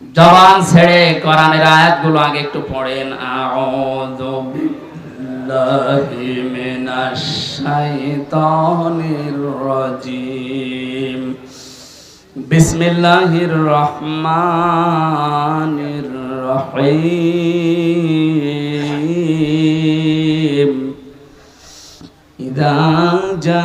জবান ছেড়ে কোরআনের আয়াতগুলো আগে একটু পড়েন। বিসমিল্লাহির রহমানির রহিম। ইদা জা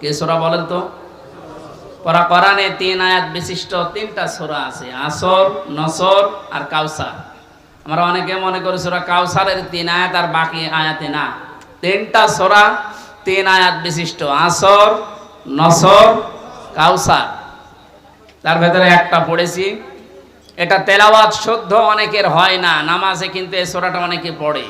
কে বলেন তো? পরা তিন আয়াত বিশিষ্ট তিনটা আছে। নসর আর আমরা অনেকে মনে করি সোরা কাউসারের তিন আয়াত আর বাকি আয়াতে না। তিনটা সোরা তিন আয়াত বিশিষ্ট। আসর, নসর, কাউসার। তার ভেতরে একটা পড়েছি। এটা তেলাওয়াত শুদ্ধ অনেকের হয় না, নামাজে কিন্তু এই সোরাটা অনেকে পড়ে।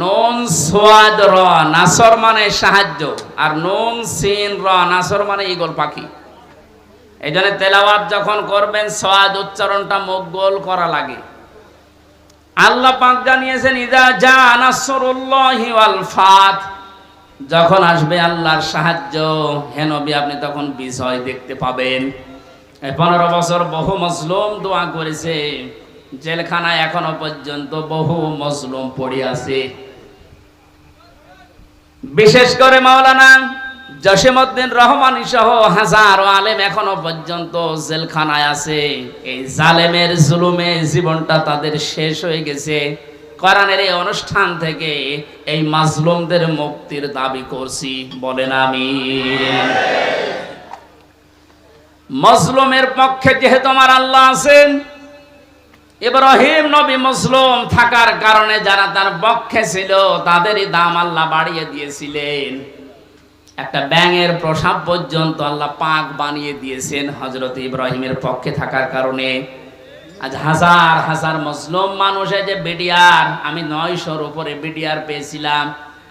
নুন সোয়াদ র, নাসর মানে সাহায্য, আর নুন সিন র, নাসর মানে ইগল পাখি। এই জন্য তেলাওয়াত যখন করবেন, সোয়াদ উচ্চারণটা মুখ করা লাগে। আল্লাহ পাক জানিয়েছেন, ইদা যা নাসরুল্লাহি ওয়াল ফাত। যখন আসবে আল্লাহর সাহায্য, হে নবী, আপনি তখন বিজয় দেখতে পাবেন। পনেরো বছর বহু মজলুম দোয়া করেছে। জেলখানায় এখনও পর্যন্ত বহু মজলুম পড়ে আছে। বিশেষ করে মাওলানা জসিমউদ্দিন রহমানি সহ হাজারো আলেম এখনও পর্যন্ত জেলখানায় আছে। এই জালেমের জুলুমে জীবনটা তাদের শেষ হয়ে গেছে। কোরআনের এই অনুষ্ঠান থেকে এই মাজলুমদের মুক্তির দাবি করছি। বলেন আমি মজলুমের পক্ষে যেহেতু আমার আল্লাহ আছেন, ইব্রাহিম নবী মুসলিম থাকার কারণে যারা তার পক্ষে ছিল, তাদেরই দাম আল্লাহ বাড়িয়ে দিয়েছিলেন। একটা ব্যাঙের প্রসাব পর্যন্ত আল্লাহ পাক বানিয়ে দিয়েছেন হজরত ইব্রাহিমের পক্ষে থাকার কারণে। আজ হাজার হাজার মুসলিম মানুষে যে বিডিআর, আমি নয়শোর উপরে বিডিআর পেয়েছিলাম।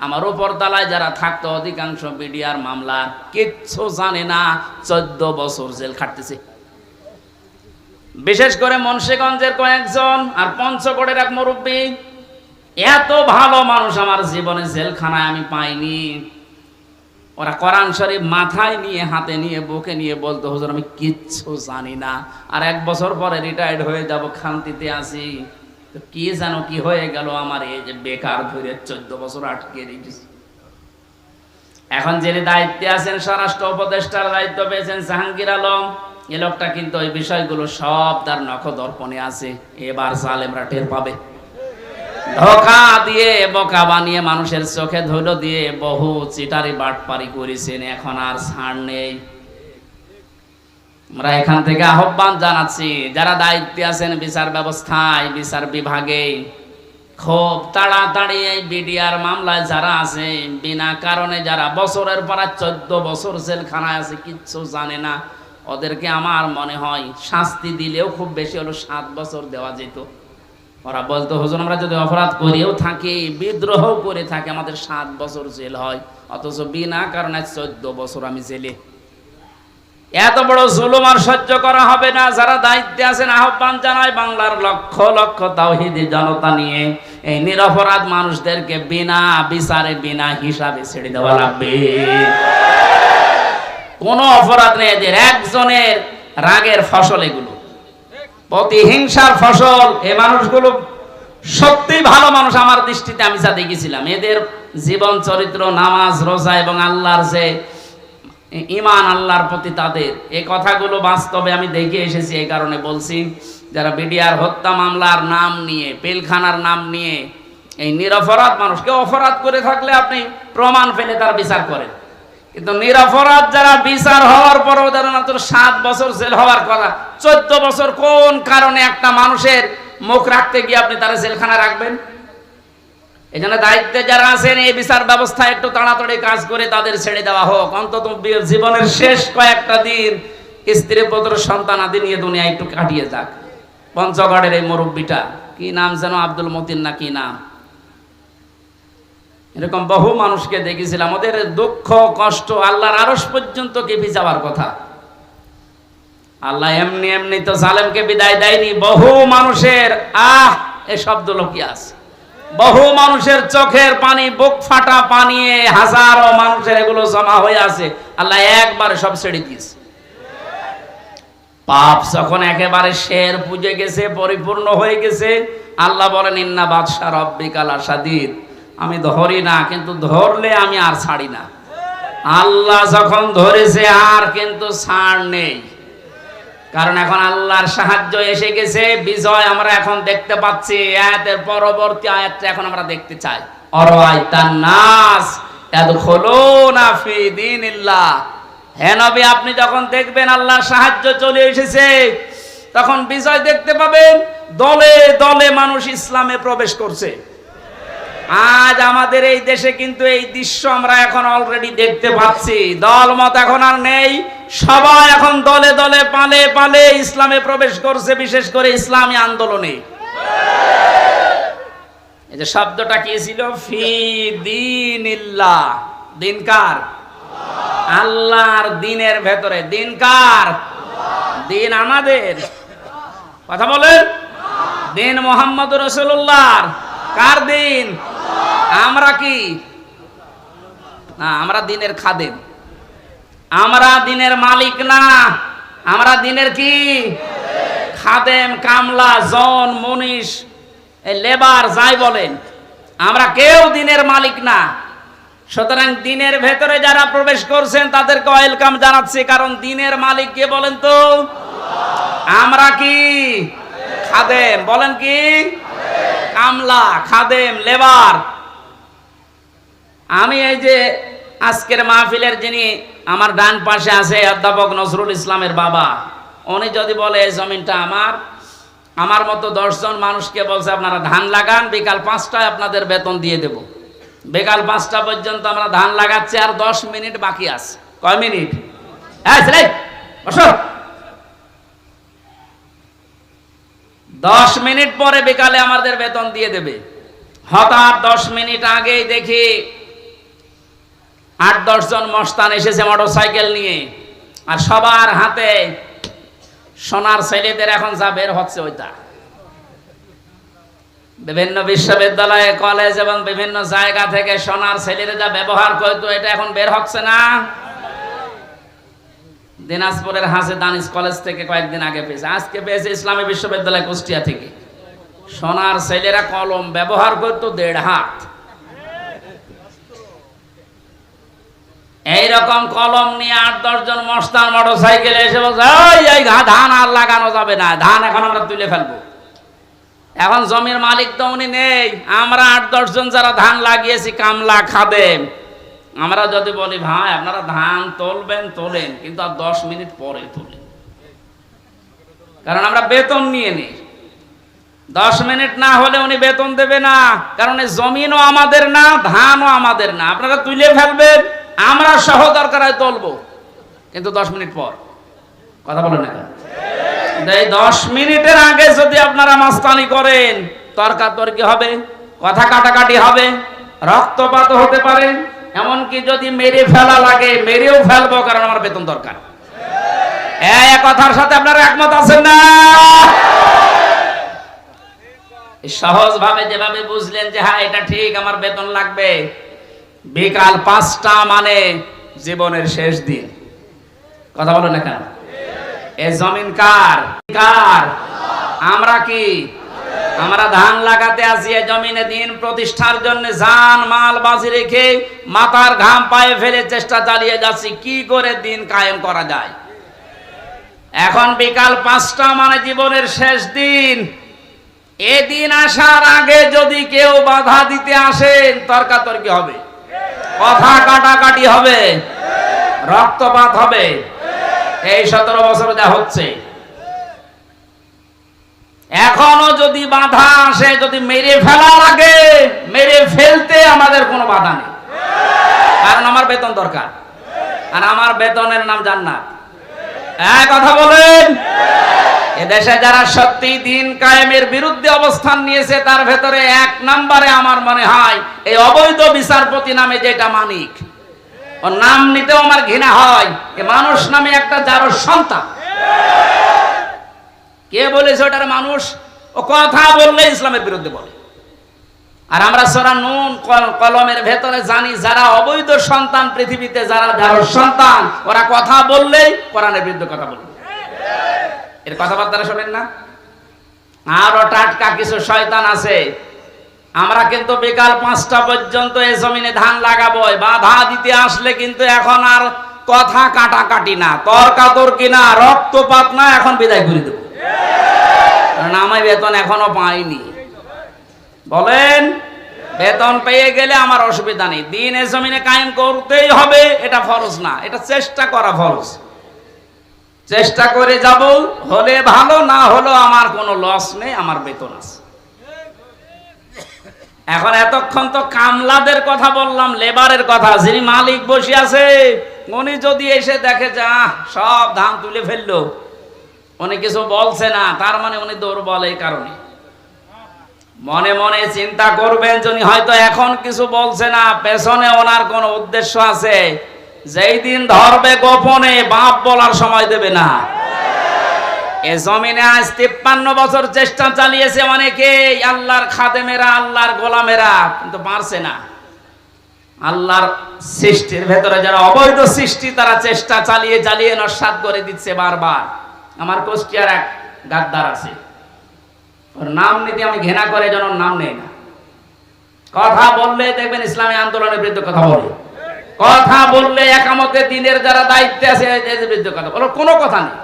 আমার উপর তলায় যারা থাকতো, অধিকাংশ বিডিআর মামলা কিচ্ছু জানে না, চোদ্দ বছর জেল খাটতেছে। বিশেষ করে মুন্সিগঞ্জের কয়েকজন আর পঞ্চগড়ের এক মুরব্বী, এত ভালো মানুষ আমার জীবনে জেলখানায় আমি পাইনি। ওরা কোরআন শরীফ মাথায় নিয়ে, হাতে নিয়ে, বুকে নিয়ে বলতো, হুজুর, আমি কিচ্ছু জানি না। আর এক বছর পরে রিটায়ার্ড হয়ে যাব, খান্তিতে আসি কি জানো কি হয়ে গেল আমার এই যে বেকার ধরে চোদ্দ বছর আটকে রেখেছি। এখন যিনি দায়িত্বে আছেন, স্বরাষ্ট্র উপদেষ্টার দায়িত্ব পেয়েছেন জাহাঙ্গীর আলম। এ লোকটা কিন্তু ওই বিষয়গুলো সব তার নখ দর্পণে আছে। এবার জালেমরা টের পাবে। ধোকা দিয়ে, বোকা বানিয়ে মানুষের চোখে ধুলো দিয়ে বহু চিটারি বাটপারি করেছেন। এখন আর ছাড় নেই। আমরা এখান থেকে আহ্বান জানাচ্ছি, যারা দায়িত্বে আছেন বিচার ব্যবস্থায়, বিচার বিভাগে, খুব তাড়াতাড়ি এই বিডিআর মামলায় যারা আছে, বিনা কারণে যারা বছরের পর চোদ্দ বছর জেলখানায় আছে, কিচ্ছু জানে না। ওদেরকে আমার মনে হয় শাস্তি দিলেও খুব বেশি হলো সাত বছর দেওয়া যেত। ওরা বলতো, হুজুর, আমরা যদি অপরাধ করেও থাকি বিদ্রোহ করে থাকি, আমাদের সাত বছর জেল হয়, অথচ বিনা কারণে চোদ্দ বছর আমি জেলে। এত বড় জুলুম আর সহ্য করা হবে না। যারা দায়িত্বে আছেন, আহ্বান জানায় বাংলার লক্ষ লক্ষ তাওহিদি জনতা নিয়ে। এই নিরপরাধ মানুষদেরকে বিনা বিচারে, বিনা হিসাবে ছেড়ে দেওয়া লাগবে। কোন অপরাধ নেই এদের। একজনের রাগের ফসল এগুলো। প্রতিহিংসার ফসল। এ মানুষগুলো সত্যি ভালো মানুষ। আমার দৃষ্টিতে আমি যা দেখেছিলাম, এদের জীবন চরিত্র, নামাজ, রোজা এবং আল্লাহর যে ইমান আল্লাহর প্রতি তাদের। এই কথাগুলো বাস্তবে আমি দেখে এসেছি, এই কারণে বলছি, যারা বিডিআর হত্যা মামলার নাম নিয়ে, পেলখানার নাম নিয়ে এই নিরপরাধ মানুষকে অপরাধ করে থাকলে আপনি প্রমাণ পেলে তার বিচার করেন। কিন্তু নিরপরাধ যারা বিচার হওয়ার পর ওদের সাত বছর জেল হওয়ার কথা, চোদ্দ বছর কোন কারণে একটা মানুষের মুখ রাখতে গিয়ে আপনি তারা জেলখানা রাখবেন? এই জন্য দায়িত্বে যারা আছেন, এই বিচার ব্যবস্থা একটু তাড়াতাড়ি কাজ করে তাদের ছেড়ে দেওয়া হোক। অন্তত জীবনের শেষ কয়েকটা দিন স্ত্রী, পুত্র, সন্তান আদি নিয়ে দুনিয়া একটু কাটিয়ে যাক। পঞ্চগড়ের এই মুরব্বীটা, কি নাম যেন আব্দুল মতিন না কি নাম? এরকম বহু মানুষকে দেখেছিলাম। ওদের দুঃখ, কষ্ট, আল্লাহর আরস পর্যন্ত কেঁপে যাওয়ার কথা। আল্লাহ এমনি এমনি তো জালেমকে বিদায় দেয়নি। বহু মানুষের, আহ, এ শব্দ লোকি আছে। বহু মানুষের চোখের পানি, বুক ফাটা পানি, হাজারো মানুষের এগুলো জমা হয়ে আছে। আল্লাহ একবারে সব ছেড়ে দিয়েছে। পাপ যখন একেবারে শের পুজে গেছে, পরিপূর্ণ হয়ে গেছে, আল্লাহ বলেন, ইন্না বাদশাহ রব্বিকাল আসাদিদ। আমি ধরি না, কিন্তু ধরলে আমি আর ছাড়ি না। আল্লাহ যখন ধরেছে, আর কিন্তু ছাড় নেই। কারণ এখন আল্লাহর সাহায্য এসে গেছে, বিজয় আমরা এখন দেখতে পাচ্ছি। আয়াতের পরবর্তী আয়াতটা এখন আমরা দেখতে চাই। অরাইতান নাস ইয়াদখুলুনা ফি দীনিল্লাহ। হে আপনি যখন দেখবেন আল্লাহর সাহায্য চলে এসেছে, তখন বিজয় দেখতে পাবেন, দলে দলে মানুষ ইসলামে প্রবেশ করছে। আজ আমাদের এই দেশে কিন্তু এই দৃশ্য আমরা এখন অলরেডি দেখতে পাচ্ছি। দল মত এখন আর নেই। সবাই এখন দলে দলে পালে পালে ইসলামে প্রবেশ করছে, বিশেষ করে ইসলামী আন্দোলনে। এই যে শব্দটা কি ছিল? ফি দিনিল্লাহ। দিনকার আল্লাহর দিনের ভেতরে। দিনকার দিন আমাদের। কথা বলেন? দিন মোহাম্মদ রসুল্লাহর। কার দিন? আমরা কি? না, আমরা দিনের খাদেম। আমরা দিনের মালিক না। আমরা দিনের কি? খাদেম, কামলা, জন, মনীষ লেবার যাই বলেন। আমরা কেউ দিনের মালিক না। সুতরাং দিনের ভেতরে যারা প্রবেশ করছেন, তাদেরকে ওয়েলকাম জানাচ্ছি, কারণ দিনের মালিক কে বলেন তো? আমরা কি? খাদেম, বলেন কি? কামলা খাদেম, লেবার। আমি এই যে আজকের মাহফিলের যিনি আমার ডান পাশে আছে অধ্যাপক নজরুল ইসলামের বাবা, উনি যদি বলে, এই জমিনটা আমার আমার মতো দশজন মানুষকে বলছে, আপনারা ধান লাগান, বিকাল পাঁচটায় আপনাদের বেতন দিয়ে দেব। বিকাল পাঁচটা পর্যন্ত আমরা ধান লাগাচ্ছি, আর দশ মিনিট বাকি আছে। কয় মিনিট? হ্যাঁ ছেলে বসো দশ মিনিট পরে বিকালে আমাদের বেতন দিয়ে দেবে। হঠাৎ দশ মিনিট আগেই দেখি আট, দশ জন মস্তান এসেছে মোটর সাইকেল নিয়ে আর সবার হাতে সোনার ছেলেদের এখন যা বের হচ্ছে ওইটা। বিভিন্ন বিশ্ববিদ্যালয়ে, কলেজ এবং বিভিন্ন জায়গা থেকে সোনার ছেলেদের যা ব্যবহার করতো, এটা এখন বের হচ্ছে না। দিনাজপুরের হাসে দানিস কলেজ থেকে কয়েকদিন আগে পেয়েছে। আজকে পেয়েছে ইসলামী বিশ্ববিদ্যালয় কুষ্টিয়া থেকে। সোনার ছেলেরা কলম ব্যবহার করতো দেড় হাত। এইরকম কলম নিয়ে আট দশ জন মস্তান মোটর সাইকেলে এসে বলছে "ওই, এই ধান আর লাগানো যাবে না ধান এখন আমরা তুলে ফেলব। এখন জমির মালিক তো উনি নেই। আমরা আট দশ জন যারা ধান লাগিয়েছি কামলা খাদেম। আমরা যদি বলি, ভাই, আপনারা ধান তোলবেন, তোলেন, কিন্তু আর দশ মিনিট পরে তোলেন। কারণ আমরা বেতন নিয়ে নিই। দশ মিনিট না হলে উনি বেতন দেবে না, কারণ জমিনও আমাদের না, ধানও আমাদের না। আপনারা তুলে ফেলবেন, আমরা সহ দরকার হয় তুলবো। কিন্তু দশ মিনিট পর, কথা বলেন দশ মিনিটের আগে যদি আপনারা মাস্তানি করেন, তর্কাতর্কি হবে, কথা কাটাকাটি হবে, রক্তপাত হতে পারে এমনকি যদি মেরে ফেলা লাগে, মেরেও ফেলব, কারণ আমার বেতন দরকার। কথার সাথে আপনারা একমত আছেন না? সহজ ভাবে যেভাবে বুঝলেন যে হ্যাঁ এটা ঠিক, আমার বেতন লাগবে। বিকাল পাঁচটা মানে জীবনের শেষ দিন। কথা বলো না কেন? এ জমিন কার? কার? আমরা কি? আমরা ধান লাগাতে আসি জমিনে দিন প্রতিষ্ঠার জন্য জান, মাল, বাজি রেখে মাথার ঘাম পায়ে ফেলে চেষ্টা চালিয়ে যাচ্ছি। কি করে দিন কায়েম করা যায়? এখন বিকাল পাঁচটা মানে জীবনের শেষ দিন। এদিন আসার আগে যদি কেউ বাধা দিতে আসেন, তর্কাতর্কি হবে। কথা কাটাকাটি হবে। রক্তপাত হবে। এই সতেরো বছর যা হচ্ছে। এখনও যদি বাধা আসে, যদি মেরে ফেলা লাগে, মেরে ফেলতে আমাদের কোনো বাধা নেই। কারণ আমার বেতন দরকার। আর আমার বেতনের নাম জান্নাত। হ্যাঁ কথা বলেন? এদেশে যারা সত্যি দিন কায়েমের বিরুদ্ধে অবস্থান নিয়েছে, তার ভেতরে এক নম্বরে আমার মনে হয়, এই অবৈধ বিচারপতি নামে যেটা মানিক। ওর নাম নিতেও আমার ঘৃণা হয়। এ মানুষ নামে একটা যার সন্তান। কে বলেছে ওটার মানুষ? ও কথা বললে ইসলামের বিরুদ্ধে বলে। আর আমরা সোরা নুন কলমের ভেতরে জানি যারা অবৈধ সন্তান পৃথিবীতে, যারা যার সন্তান, ওরা কথা বললেই কোরআনের বিরুদ্ধে কথা বলবে। এর কথাবার্তা শোনেন না? আরও টাটকা কিছু শয়তান আছে। আমরা কিন্তু বিকাল পাঁচটা পর্যন্ত এই জমিনে ধান লাগাবো বাধা দিতে আসলে কিন্তু এখন আর কথা কাটাকাটি না, তর্কাতর্কি না, রক্তপাত না, এখন বিদায় করে দেবো। কারণ আমি বেতন এখনও পাইনি। বলেন, বেতন পেয়ে গেলে আমার অসুবিধা নেই। জমিনে কায়েম করতেই হবে, এটা ফরজ না, এটা চেষ্টা করা ফরজ। চেষ্টা করে যাব, হলে ভালো, না হলো আমার কোনো লস নেই, আমার বেতন আছে। এখন এতক্ষণ তো কামলাদের কথা বললাম, লেবারের কথা, যিনি মালিক বসে আছে, উনি যদি এসে দেখে যে সব ধান তুলে ফেলল। উনি কিছু বলছে না, তার মানে উনি দুর্বল এই কারণে। মনে মনে চিন্তা করবেন যিনি হয়তো এখন কিছু বলছে না, পেছনে ওনার কোনো উদ্দেশ্য আছে। যেই দিন ধরবে গোপনে, বাপ বলার সময় দেবে না। এ জমিনে আজ তিপ্পান্ন বছর চেষ্টা চালিয়েছে অনেকে, আল্লাহর খাদেমেরা, আল্লাহর গোলামেরা, কিন্তু পারছে না। আল্লাহর সৃষ্টির ভেতরে যারা অবৈধ সৃষ্টি, তারা চেষ্টা চালিয়ে চালিয়ে নস্বাত করে দিচ্ছে বারবার। আমার কুষ্টিয়ার এক গাদ্দার আছে। ওর নাম নিতে আমি ঘৃণা করে যেন নাম নেই না। কথা বললে দেখবেন ইসলামী আন্দোলনের বিরুদ্ধে কথা বলে। কথা বললে একামতে দিনের যারা দায়িত্বে আছে এদের বিরুদ্ধে কথা বলো। কোনো কথা নেই।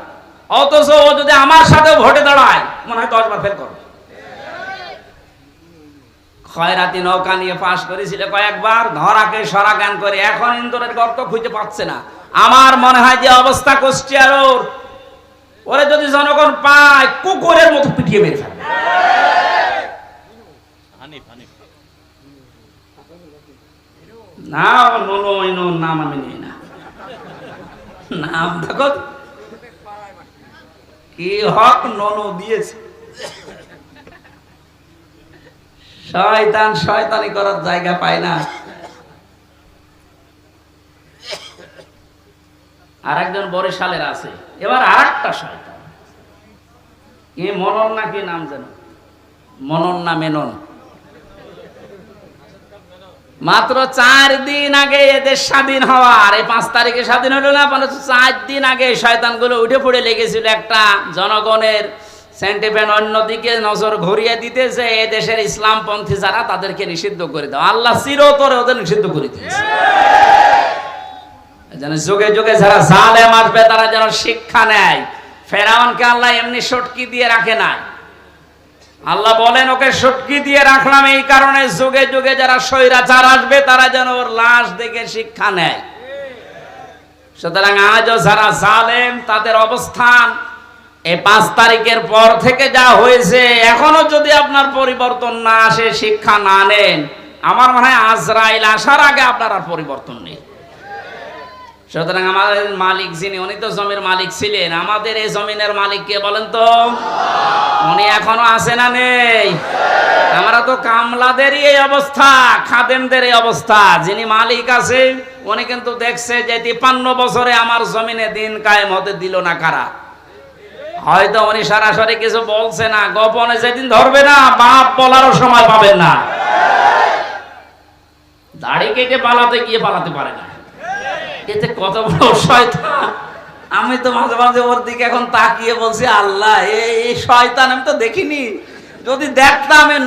অথচ ও যদি আমার সাথে ভোটে দাঁড়ায়, মনে হয় দশ বার ফেল করবে। খয়রাতি নৌকা নিয়ে পাশ করেছিল কয়েকবার, ধরাকে সরা জ্ঞান করে এখন ইন্দোরের গর্ত খুঁজে পাচ্ছে না। আমার মনে হয় যে অবস্থা কুষ্টিয়ার ওর ওরে যদি জনগণ পায়, কুকুরের মতো পিটিয়ে মেরে ফেলে না নাম আমি নিই না। নাম কি হক দিয়েছে। শয়তান শয়তানি করার জায়গা পায় না। আরেকজন বরিশালের আছে। এবার আর একটা শয়তান। কি মনন না কি নাম যেন? মনন না মেনন? মাত্র চার দিন আগে এদের স্বাধীন হওয়ার। এই পাঁচ তারিখে স্বাধীন হলো না মানে চার দিন আগে শয়তানগুলো উঠে পড়ে লেগেছিল একটা জনগণের সেন্টিমেন্ট অন্যদিকে নজর ঘুরিয়ে দিতেছে। এ দেশের ইসলামপন্থী যারা, তাদেরকে নিষিদ্ধ করে দাও। আল্লাহ চিরতরে ওদের নিষিদ্ধ করে দিয়েছে। যেন যুগে যুগে যারা জালেম আসবে, তারা যেন শিক্ষা নেয়। ফেরাউনকে আল্লাহ এমনি সটকি দিয়ে রাখে নাই। আল্লাহ বলেন, ওকে সটকি দিয়ে রাখলাম এই কারণে যুগে যুগে যারা স্বৈরাচার আসবে, তারা যেন ওর লাশ দেখে শিক্ষা নেয়। সুতরাং আজও যারা জালেম, তাদের অবস্থান এই পাঁচ তারিখের পর থেকে যা হয়েছে, এখনও যদি আপনার পরিবর্তন না আসে, শিক্ষা না নেন, আমার মনে হয় আজরাইল আসার আগে আপনার আর পরিবর্তন নেই। সুতরাং আমাদের মালিক যিনি, উনি তো জমির মালিক ছিলেন। আমাদের এই জমিনের মালিক কে বলেন তো? উনি এখনও আছে না নেই? আমরা তো কামলাদেরই এই অবস্থা, খাদেমদের এই অবস্থা। যিনি মালিক আছে, উনি কিন্তু দেখছে যে তিপ্পান্ন বছরে আমার জমিনে দিন কায়েম হতে দিল না কারা। হয়তো উনি সরাসরি কিছু বলছে না, গোপনে যেদিন ধরবে না, বাপ বলারও সময় পাবেন না। দাড়ি কেটে পালাতে, গিয়ে পালাতে পারে না। এতে কত বড় শয়তান। আমি তো মাঝে মাঝে ওর দিকে এখন তাকিয়ে বলছি, আল্লাহ এই শয়তান আমি তো দেখিনি। যদি দেখতাম এই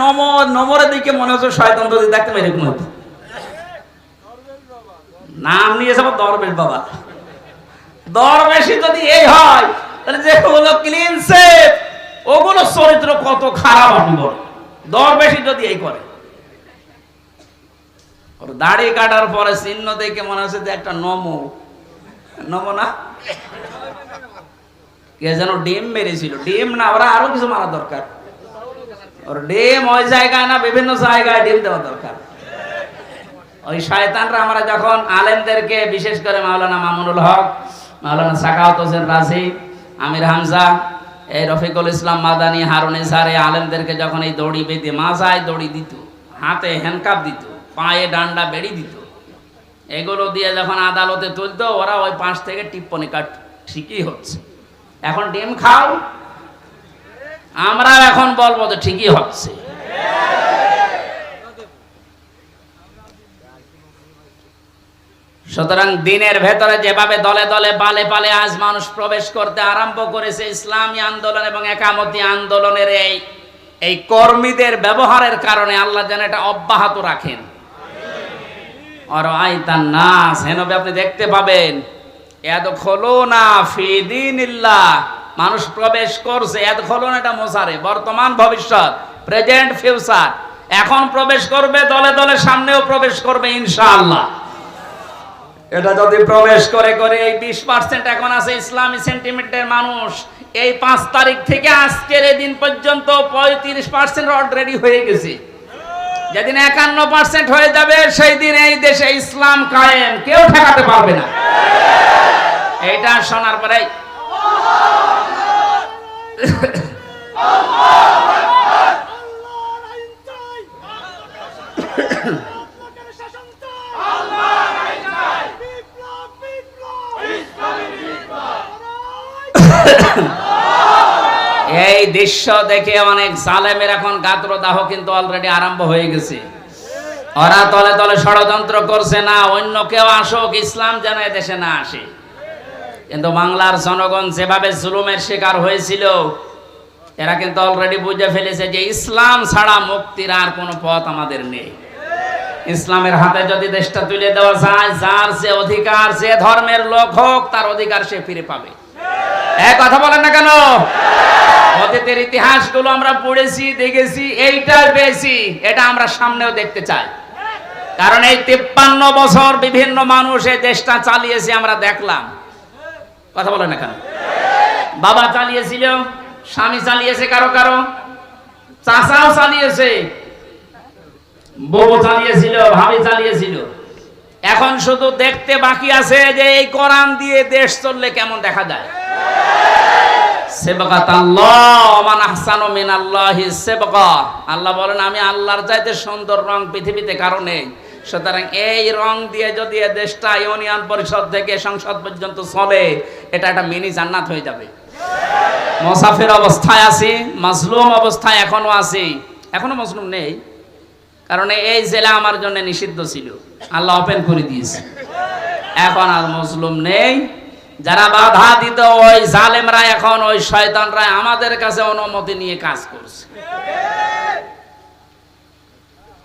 নমরের দিকে মনে হচ্ছে শয়তান, যদি দেখতাম এরকম হতো। নাম নিয়েছে আমার দরবেশ বাবা। দরবেশি যদি এই হয়, তাহলে যেগুলো ক্লিন সেফ ওগুলো চরিত্র কত খারাপ আপনি বলেন। যদি এই করে। ওর দাড়ি কাটার পরে চিহ্ন দেখে মনে হচ্ছে যে একটা নমো। নমো না? কে যেন ডিম মেরেছিল। ডিম না, ওরা আরও কিছু মারা দরকার। ওর ডিম ওই জায়গায় না, বিভিন্ন জায়গায় ডিম দেওয়া দরকার। ওই শয়তানরা আমরা যখন আলেমদেরকে, বিশেষ করে মাওলানা মামুনুল হক, মাওলানা সাকাওয়াত হোসেন রাজি, আমির হামজা, এই রফিকুল ইসলাম মাদানি, হারুন এই আলেমদেরকে যখন এই দড়ি বেঁধে মাজায় দড়ি দিত, হাতে হ্যান্ডকাপ দিত পায়ে ডান্ডা বেড়ি দিত। এগুলো দিয়ে যখন আদালতে তুলতো, ওরা ওই পাশ থেকে টিপ্পনি কাট, ঠিকই হচ্ছে। এখন ডিম খাও। আমরা এখন বলব তো ঠিকই হচ্ছে। সুতরাং দিনের ভেতরে যেভাবে দলে দলে পালে পালে আজ মানুষ প্রবেশ করতে আরম্ভ করেছে, ইসলামী আন্দোলন এবং একামতি আন্দোলনের এই এই কর্মীদের ব্যবহারের কারণে আল্লাহ যেন এটা অব্যাহত রাখেন। আর আইতান হেনবে আপনি দেখতে পাবেন এত খোলো না ফিদিনিল্লাহ মানুষ প্রবেশ করছে এত খোলো না এটা মোসারে। বর্তমান ভবিষ্যৎ, প্রেজেন্ট ফিউচার। এখন প্রবেশ করবে, দলে দলে সামনেও প্রবেশ করবে, ইনশাআল্লাহ। এটা যদি প্রবেশ করে করে এই বিশ পার্সেন্ট এখন আছে ইসলামী সেন্টিমেন্টের মানুষ। এই পাঁচ তারিখ থেকে আজকের এই দিন পর্যন্ত পঁয়ত্রিশ পার্সেন্ট অলরেডি হয়ে গেছে। যেদিন একান্ন পার্সেন্ট হয়ে যাবে সেই দিন এই দেশে ইসলাম কায়েম। কেউ ঠেকাতে পারবে না। এইটা শোনার পরে এই দৃশ্য দেখে অনেক জালেমের এখন গাত্রদাহ কিন্তু অলরেডি আরম্ভ হয়ে গেছে। ওরা তলে তলে ষড়যন্ত্র করছে না, অন্য কেউ আসুক, ইসলাম যেন দেশে না আসে। কিন্তু বাংলার জনগণ যেভাবে জুলুমের শিকার হয়েছিল, এরা কিন্তু অলরেডি বুঝে ফেলেছে যে ইসলাম ছাড়া মুক্তির আর কোনো পথ আমাদের নেই। ইসলামের হাতে যদি দেশটা তুলে দেওয়া যায়, যার যে অধিকার, যে ধর্মের লোক হোক, তার অধিকার সে ফিরে পাবে। এক কথা বলেন না কেন? অতীতের ইতিহাসগুলো আমরা পড়েছি, দেখেছি, এইটার বেশি, এটা আমরা সামনেও দেখতে চাই। কারণ এই তিপ্পান্ন বছর বিভিন্ন মানুষ এই দেশটা চালিয়েছে, আমরা দেখলাম। কথা বলেন না কেন? বাবা চালিয়েছিল, স্বামী চালিয়েছে কারও কারও, চাচাও চালিয়েছে, বউ চালিয়েছিল, ভাবি চালিয়েছিল। এখন শুধু দেখতে বাকি আছে যে এই কোরআন দিয়ে দেশ চললে কেমন দেখা যায়? আল্লাহ বলেন, আমি আল্লাহর চাইতে সুন্দর রং পৃথিবীতে সুতরাং এই রং দিয়ে যদি দেশটা ইউনিয়ন পরিষদ থেকে সংসদ পর্যন্ত চলে, এটা একটা মিনি জান্নাত হয়ে যাবে। মুসাফির অবস্থায় আছি, মাজলুম অবস্থায় এখনও আছি। এখনও মজলুম নেই, কারণ এই জেলা আমার জন্য নিষিদ্ধ ছিল। আল্লাহ ওপেন করে দিয়েছে। এখন আর মজলুম নেই। যারা বাধা দিত, ওই জালেমরা এখন, ওই শয়তানরা আমাদের কাছে অনুমতি নিয়ে কাজ করছে।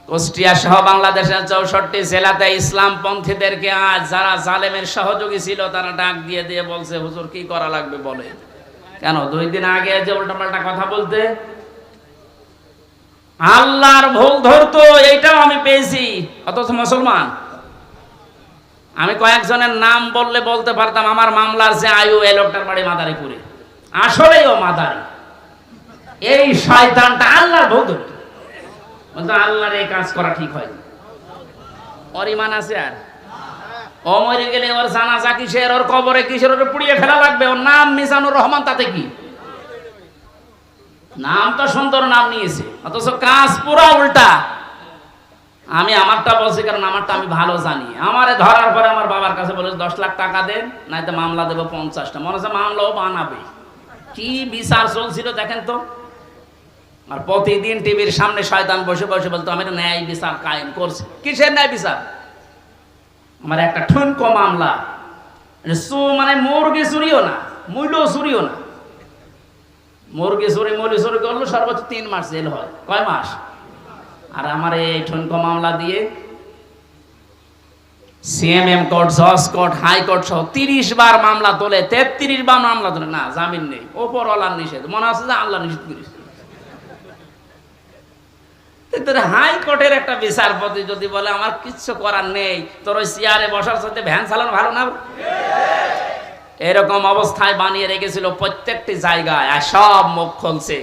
কুষ্টিয়া সহ বাংলাদেশের চৌষট্টি জেলাতে ইসলাম পন্থীদেরকে আজ যারা জালেমের সহযোগী ছিল, তারা ডাক দিয়ে দিয়ে বলছে, হুজুর, কি করা লাগবে বলে? কেন, দুই দিন আগে যে উল্টাপাল্টা কথা বলতে? আল্লাহর ভুল ধরতো, এইটাও আমি পেয়েছি, অথচ মুসলমান। আমি কয়েকজনের নাম বললে বলতে পারতাম, আমার মামলার যে আয়ু, এই লোকটার বাড়ি মাদারীপুরে। আসলেই ও মাদারি। এই শয়তানটা আল্লাহর ধরতো। বলতো, আল্লাহর এই কাজ করা ঠিক হয় ওর ইমান আছে আর? ও মরে গেলে ওর জানাজা কিসের, ওর কবরে কিসের, ওর পুড়িয়ে ফেলা লাগবে। ওর নাম মিজানুর রহমান, তাতে কি? নাম তো সুন্দর নাম নিয়েছে, অথচ কাজ পুরা উল্টা। আমি আমারটা বলছি কারণ আমারটা আমি ভালো জানি। আমারে ধরার পরে আমার বাবার কাছে বলে দশ লাখ টাকা দেন নাই তো মামলা দেবো পঞ্চাশটা। মনে হচ্ছে মামলাও বানাবে। কি বিচার চলছিল দেখেন তো? আর প্রতিদিন টিভির সামনে শয়তান বসে বসে বলতো, আমি ন্যায় বিচার কায়েম করছি। কিসের ন্যায় বিচার? আমার একটা ঠুনকো মামলা। সু মানে মুরগি চুরিও না মূল্য চুরিও না। মুরগি চুরি মুরগি চুরি করল, সর্বোচ্চ তিন মাস জেল হয়। কয় মাস? আর আমার এই ঠুনকো মামলা দিয়ে সিএমএম কোর্ট, জজ কোর্ট হাইকোর্ট সহ তিরিশ বার মামলা তোলে, তেত্রিশ বার মামলা তোলে। না, জামিন নেই। ওপর আল্লাহ নিষেধ। মনে আছে যে আল্লাহ নিষেধ করেছে? হাইকোর্টের একটা বিচারপতি যদি বলে, আমার কিচ্ছু করার নেই, তোর ওই চেয়ারে বসার সাথে ভ্যান চালানো ভালো না? এরকম অবস্থায় বানিয়ে রেখেছিল প্রত্যেকটি জায়গায়, আর সব মুখ খুলছে।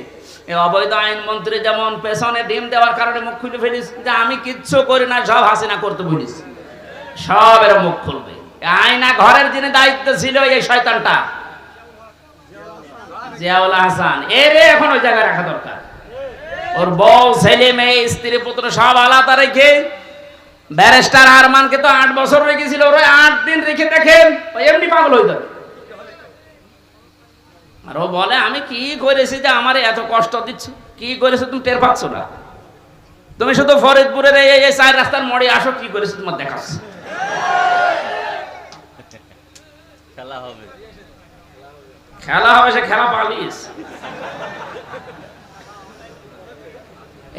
অবৈধ আইন মন্ত্রী যেমন পেছনে ডিম দেওয়ার কারণে মুখ খুলে ফেলিস, যে আমি কিচ্ছু করি না, সব হাসিনা করতে বলিস। সব এরা মুখ খুলবে। আয়না ঘরের যিনি দায়িত্ব ছিল, এই শয়তানটা। হাসান, এরে এখন ওই জায়গায় রাখা দরকার। ওর বউ, ছেলে, মেয়ে, স্ত্রী, পুত্র, সব আলাদা রেখে ব্যারিস্টার আরমানকে তো আট বছর রেখেছিল, ওরা আট দিন রেখে দেখেন এমনি পাগল হয়ে যাবে। আর ও বলে আমি কি করেছি যে আমার এত কষ্ট দিচ্ছে? কি করেছ তুমি টের পাচ্ছ না? তুমি শুধু ফরিদপুরের এই চার রাস্তার মোড়ে আসো কি করেছ তোমার দেখাচ্ছ? খেলা হবে। খেলা হবে সে খেলা পালিস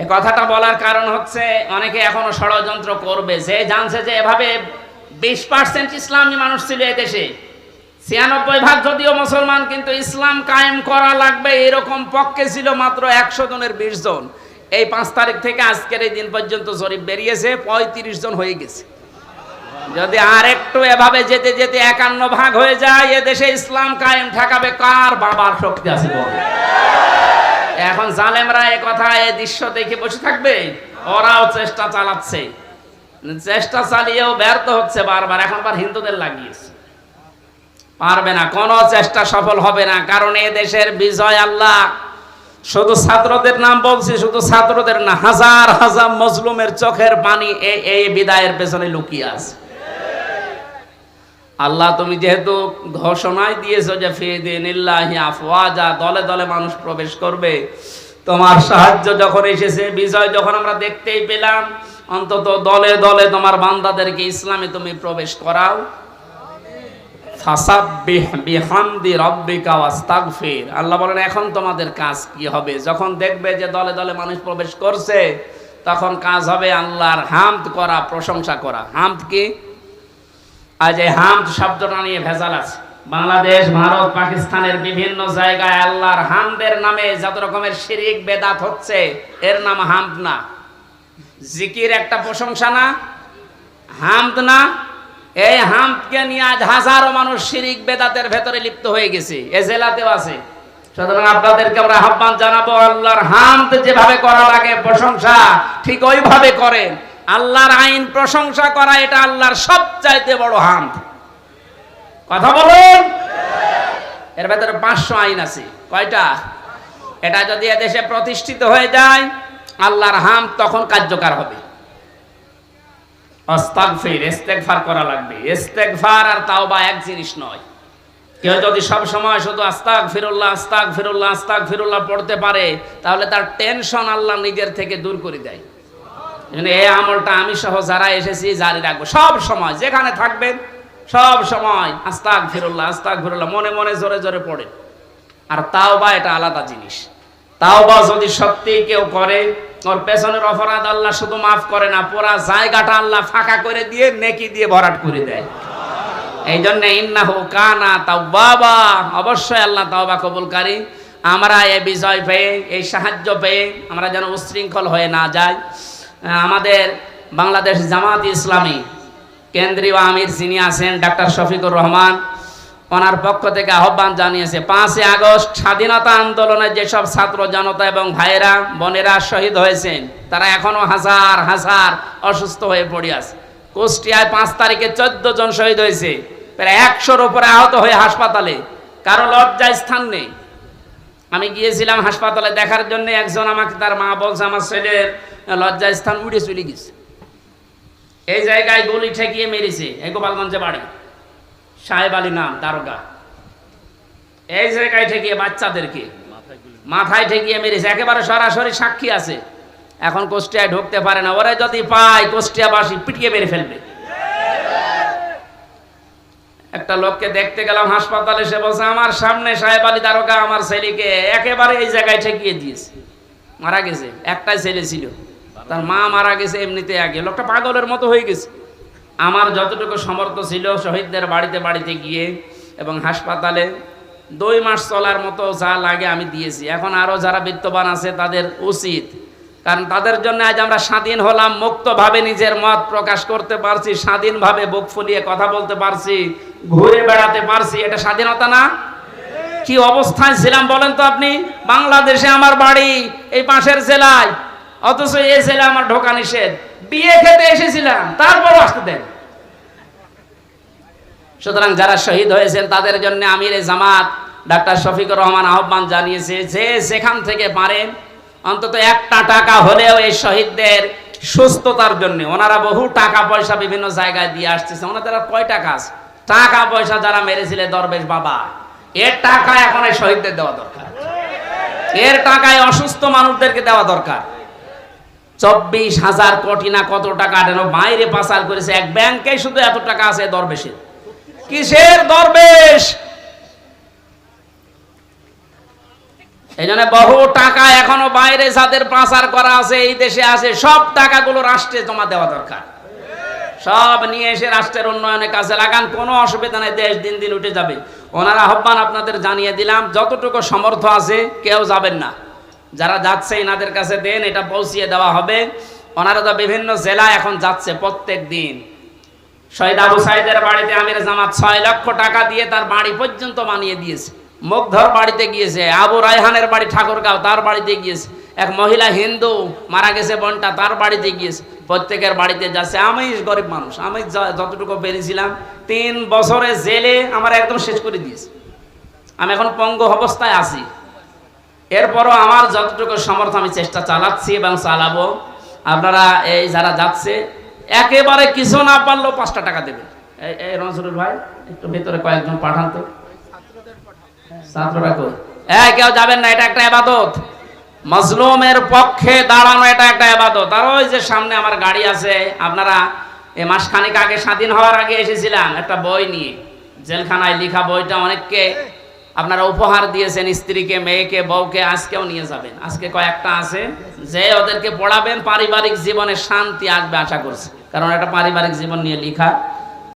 এ কথাটা বলার কারণ হচ্ছে অনেকে এখনও ষড়যন্ত্র করবে। সে জানছে যে এভাবে বিশ পার্সেন্ট ইসলামী মানুষ ছিল এই দেশে ছিয়ানব্বই ভাগ যদিও মুসলমান, কিন্তু ইসলাম কায়েম করা লাগবে এরকম পক্ষে ছিল মাত্র একশো জনের বিশ জন। এই পাঁচ তারিখ থেকে আজকের এই দিন পর্যন্ত জরিপ বেরিয়েছে, পঁয়ত্রিশ জন হয়ে গেছে। যদি আর একটু এভাবে যেতে যেতে একান্ন ভাগ হয়ে যায় এ দেশে ইসলাম কায়েম ঠেকাবে কার বাবার শক্তি আছে এখন জালেমরা এ কথা এ দৃশ্য দেখে বসে থাকবে, ওরাও চেষ্টা চালাচ্ছে। চেষ্টা চালিয়েও ব্যর্থ হচ্ছে বারবার, এখন আবার হিন্দুদের লাগিয়েছে। পারবে না, কোনো চেষ্টা সফল হবে না, কারণ এ দেশের বিজয় আল্লাহ। শুধু ছাত্রদের নাম বলছি, শুধু ছাত্রদের না, হাজার হাজার মজলুমের চোখের পানি এই এই বিদায়ের পেছনে লুকিয়ে আছে। আল্লাহ, তুমি যেহেতু ঘোষণায় দিয়েছ যে ফিদিনিল্লাহি আফওয়াজা, দলে দলে মানুষ প্রবেশ করবে, তোমার সাহায্য যখন এসেছে, বিজয় যখন আমরা দেখতেই পেলাম, অন্তত দলে দলে তোমার বান্দাদেরকে ইসলামে তুমি প্রবেশ করাও। আল্লাহ বলেন, এখন তোমাদের কাজ কি হবে? যখন দেখবে যে দলে দলে মানুষ প্রবেশ করছে, তখন কাজ হবে আল্লাহর হামদ করা, প্রশংসা করা। হামদ কি? আজ এই হামদ শব্দটা নিয়ে ভেজাল আছে। বাংলাদেশ, ভারত, পাকিস্তানের বিভিন্ন জায়গায় আল্লাহর হামদের নামে যত রকমের শিরিক, বেদাত হচ্ছে, এর নাম হামদ না। জিকির একটা প্রশংসা না? হামদ না? এই হামদকে নিয়ে আজ হাজারো মানুষ শিরিক বেদাতের ভেতরে লিপ্ত হয়ে গেছে, এ জেলাতেও আছে। সুতরাং আপনাদেরকে আমরা আহ্বান জানাব, আল্লাহর হামদ যেভাবে করা লাগে প্রশংসা ঠিক ওইভাবে করেন। আল্লাহর আইন প্রশংসা করা, এটা আল্লাহর সবচাইতে বড় হামদ। কথা বলুন। এর ভেতরে পাঁচশো আইন আছে। কয়টা? এটা যদি এদেশে প্রতিষ্ঠিত হয়ে যায়, আল্লাহর হাম তখন কার্যকর হবে। অস্তাগফির ইস্তেগফার করা লাগবে। ইস্তেগফার আর তাওবা এক জিনিস নয়। কেউ যদি সব সময় শুধু আস্তাক ফিরুল্লাহ আস্তাক ফিরুল্লাহ আস্তাক ফিরুল্লাহ পড়তে পারে, তাহলে তার টেনশন আল্লাহ নিজের থেকে দূর করে দেয়। এজন্য এই আমলটা আমি সহ যারা এসেছি, জারি রাখব। সব সময় যেখানে থাকবেন সব সময় আস্তাক ফিরুল্লাহ আস্তাক ফিরুল্লাহ মনে মনে জোরে জোরে পড়ে আর তাও বা এটা আলাদা জিনিস। তাও বা যদি সত্যি কেউ করে ওর পেছনের অপরাধ আল্লাহ শুধু মাফ করে না, পুরা জায়গাটা আল্লাহ ফাঁকা করে দিয়ে, নেকি দিয়ে ভরাট করে দেয়। এই জন্য ইন্নাহু কানা তাওবাবা অবশ্যই আল্লাহ তাওবা কবুলকারী। আমরা এই বিজয় পেয়ে, এই সাহায্য পেয়ে, আমরা যেন উশৃঙ্খল হয়ে না যাই। আমাদের বাংলাদেশ জামাত ইসলামী, কেন্দ্রীয় আমির যিনি আছেন, ডাক্তার শফিকুর রহমান ওনার পক্ষ থেকে আহ্বান জানিয়েছে, পাঁচই আগস্ট স্বাধীনতা আন্দোলনে যেসব ছাত্র, জনতা এবং ভাইয়েরা, বোনেরা শহীদ হয়েছেন, তারা এখনও হাজার হাজার অসুস্থ হয়ে পড়ে আছে। কুষ্টিয়ায় পাঁচ তারিখে চোদ্দ জন শহীদ হয়েছে, প্রায় একশোর উপরে আহত হয়ে হাসপাতালে। কারও লজ্জায় স্থান নেই। আমি গিয়েছিলাম হাসপাতালে দেখার জন্য একজন আমাকে তার মা বলছে, আমার ছেলের লজ্জায় স্থান উড়ে চলে গেছে। এই জায়গায় গুলি ঠেকিয়ে মেরেছে এই গোপালগঞ্জে বাড়ি। সাহেব আলী নাম, দারোগা। এই জায়গায় ঠেকিয়ে বাচ্চাদেরকে, মাথায় ঠেকিয়ে মেরেছে, একেবারে সরাসরি সাক্ষী আছে। এখন কুষ্টিয়ায় ঢুকতে পারে না, ওরা যদি পায়, কুষ্টিয়াবাসী পিটিয়ে মেরে ফেলবে। একটা লোককে দেখতে গেলাম হাসপাতালে, সে বলছে, আমার সামনে সাহেব আলী দারোগা, আমার ছেলেকে একেবারে এই জায়গায় ঠেকিয়ে দিয়েছে। মারা গেছে, একটাই ছেলে ছিল। তার মা মারা গেছে এমনিতে আগে। লোকটা পাগলের মতো হয়ে গেছে। আমার যতটুকু সমর্থ ছিল শহীদদের বাড়িতে বাড়িতে গিয়ে এবং হাসপাতালে, দুই মাস চলার মতো যা লাগে আমি দিয়েছি। এখন আরও যারা বিত্তবান আছে তাদের উচিত। কারণ তাদের জন্য আজ আমরা স্বাধীন হলাম, মুক্তভাবে নিজের মত প্রকাশ করতে পারছি, স্বাধীনভাবে বুক ফুলিয়ে কথা বলতে পারছি, ঘুরে বেড়াতে পারছি। এটা স্বাধীনতা না? কি অবস্থায় ছিলাম বলেন তো আপনি? বাংলাদেশে আমার বাড়ি এই পাশের জেলায়। অথচ এই জেলা আমার ঢোকা নিষেধ। বিয়ে খেতে এসেছিলাম তারপরও আসতে দেন। সুতরাং যারা শহীদ হয়েছেন, তাদের জন্য আমির জামাত ডাক্তার শফিকুর রহমান আহ্বান জানিয়েছে, যে যেখান থেকে পারেন, অন্তত একটা টাকা হলেও এই শহীদদের সুস্থতার জন্য। ওনারা বহু টাকা পয়সা বিভিন্ন জায়গায় দিয়ে আসতেছে। ওনাদের আর কয় টাকা আছে? টাকা পয়সা যারা মেরেছিলে দরবেশ বাবা, এর টাকা এখন এই শহীদদের দেওয়া দরকার। এর টাকায় অসুস্থ মানুষদেরকে দেওয়া দরকার। চব্বিশ হাজার কোটি না কত টাকা বাইরে পাচার করেছে, এক ব্যাংকে শুধু এত টাকা আছে দরবেশের। কিসের দরবেশ? এই জন্য বহু টাকা এখনও বাইরে যাদের পাচার করা আছে, এই দেশে আছে, সব টাকাগুলো রাষ্ট্রে জমা দেওয়া দরকার। সব নিয়ে এসে রাষ্ট্রের উন্নয়নে কাজে লাগান, কোনো অসুবিধা নেই, দেশ দিন দিন উঠে যাবে। ওনার আহ্বান আপনাদের জানিয়ে দিলাম, যতটুকু সমর্থ আছে, কেউ যাবেন না। যারা যাচ্ছে এনাদের কাছে দেন, এটা পৌঁছিয়ে দেওয়া হবে। ওনারা তো বিভিন্ন জেলায় এখন যাচ্ছে প্রত্যেক দিন। শহীদ আবু সাইদের বাড়িতে আমির জামাত ছয় লক্ষ টাকা দিয়ে তার বাড়ি পর্যন্ত বানিয়ে দিয়েছে। মুগ্ধর বাড়িতে গিয়েছে, আবু রায়হানের বাড়ি ঠাকুরগাঁও, তার বাড়িতে গিয়েছে। এক মহিলা হিন্দু মারা গেছে বোনটা, তার বাড়িতে গিয়েছে। প্রত্যেকের বাড়িতে যাচ্ছে। আমি গরিব মানুষ আমি যতটুকু পেরেছিলাম, তিন বছরে জেলে আমার একদম শেষ করে দিয়েছে। আমি এখন পঙ্গু অবস্থায় আছি। এরপরও আমার যতটুকু সমর্থ আমি চেষ্টা চালাচ্ছি এবং চালাবো, আপনারা এই যারা যাচ্ছে, একেবারে কিছু না পারলেও পাঁচটা টাকা দেবে এই রনসুরুল ভাই, একটু ভেতরে কয়েকজন পাঠান তো। এই, কেউ যাবেন না, এটা একটা এবাদত মজলুমের পক্ষে দাঁড়ানো, এটা একটা এবাদত আর ওই যে সামনে আমার গাড়ি আছে, আপনারা এ মাসখানেক আগে স্বাধীন হওয়ার আগে এসেছিলাম, একটা বই নিয়ে। জেলখানায় লেখা বইটা অনেককে আপনারা উপহার দিয়েছেন স্ত্রীকে, মেয়েকে, বউকে, আজকেও নিয়ে যাবেন। আজকে কয়েকটা আছে যে ওদেরকে পড়াবেন, পারিবারিক জীবনে শান্তি আসবে আশা করছে। কারণ এটা পারিবারিক জীবন নিয়ে লেখা।